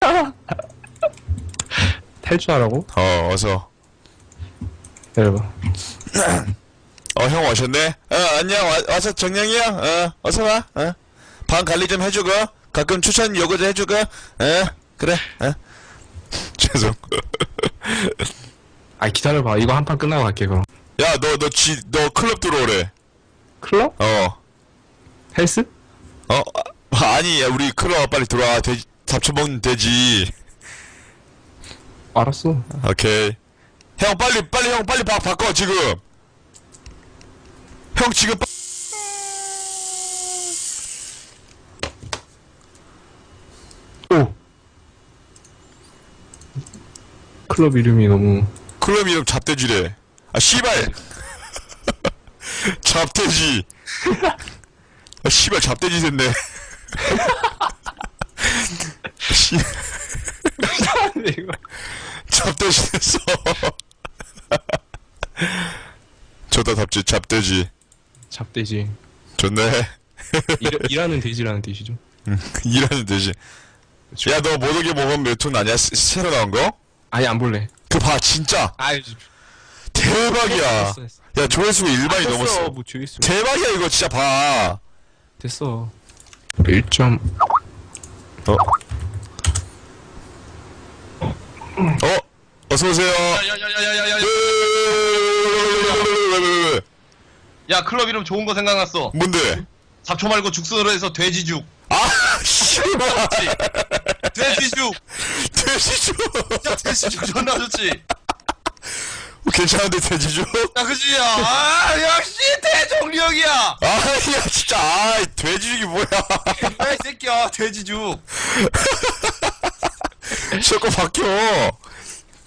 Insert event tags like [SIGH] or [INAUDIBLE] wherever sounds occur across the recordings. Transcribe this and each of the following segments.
[LAUGHS] 탈주하라고? 어 어서 여러분. 어 형 오셨네 어 안녕 와, 와서 정영이 형 어 어서 와 어 방 관리 좀 해주고 가끔 추천 요구도 해주고 어 그래 어 [LAUGHS] 죄송 아, 기다려봐. 이거 한 판 끝나고 갈게, 그럼. 야 너너쥐너 클럽 들어오래 클럽? 어 헬스? 어? 아, 아니 야, 우리 클럽 빨리 들어와 돼지 잡초 먹는 돼지. 알았어. 오케이. 형 빨리 빨리 형 빨리 바, 바꿔 지금. 형 지금 빠- 오! 클럽 이름이 너무. 클럽 이름 잡돼지래. 아 씨발. [LAUGHS] 잡돼지. 아 씨발 잡돼지 됐네 [LAUGHS] 씨 이거. 잡돼지 됐어 좋다 잡지 잡돼지 잡돼지. 좋네 일, 일하는 돼지라는 뜻이죠. 일하는 돼지 야너 모독에 먹으면 몇톤 나냐 새- 새로 나온 거? 아니, 안 볼래. 그 봐 진짜 아이, 대박이야 됐어, 됐어. 야 조회수가 1만이 됐어. 넘었어 뭐, 조회수. 대박이야 이거 진짜 봐 됐어. 1점. 어? 어? 어서 오세요 야야야야야야 왜왜왜왜왜왜 야 클럽 이름 좋은 거 생각났어 뭔데? 잡초 말고 죽순으로 해서 돼지죽 아 씨발 돼지죽 돼지주 야 돼지죽 존나 좋지 괜찮은데 돼지주? 야 그지야 아 역시 대종력이야 아 야 진짜 아 돼지죽이 뭐야 야이 새끼야 돼지죽 자꾸 바뀌어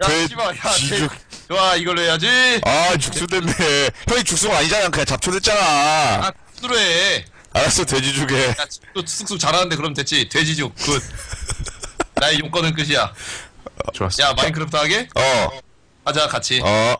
야 돼- 씨발 야 지죽. 돼- 좋아 이걸로 해야지. 아 죽수 됐네. 형이 죽수가 아니잖아. 그냥 잡초 됐잖아. 아 죽순으로 해야 알았어 돼지죽에 또 쑥쑥 잘하는데 그럼 됐지. 돼지죽 굿. 나의 용건은 끝이야. 좋았어. 야 마인크래프트 하게? 어. 하자 같이. 어.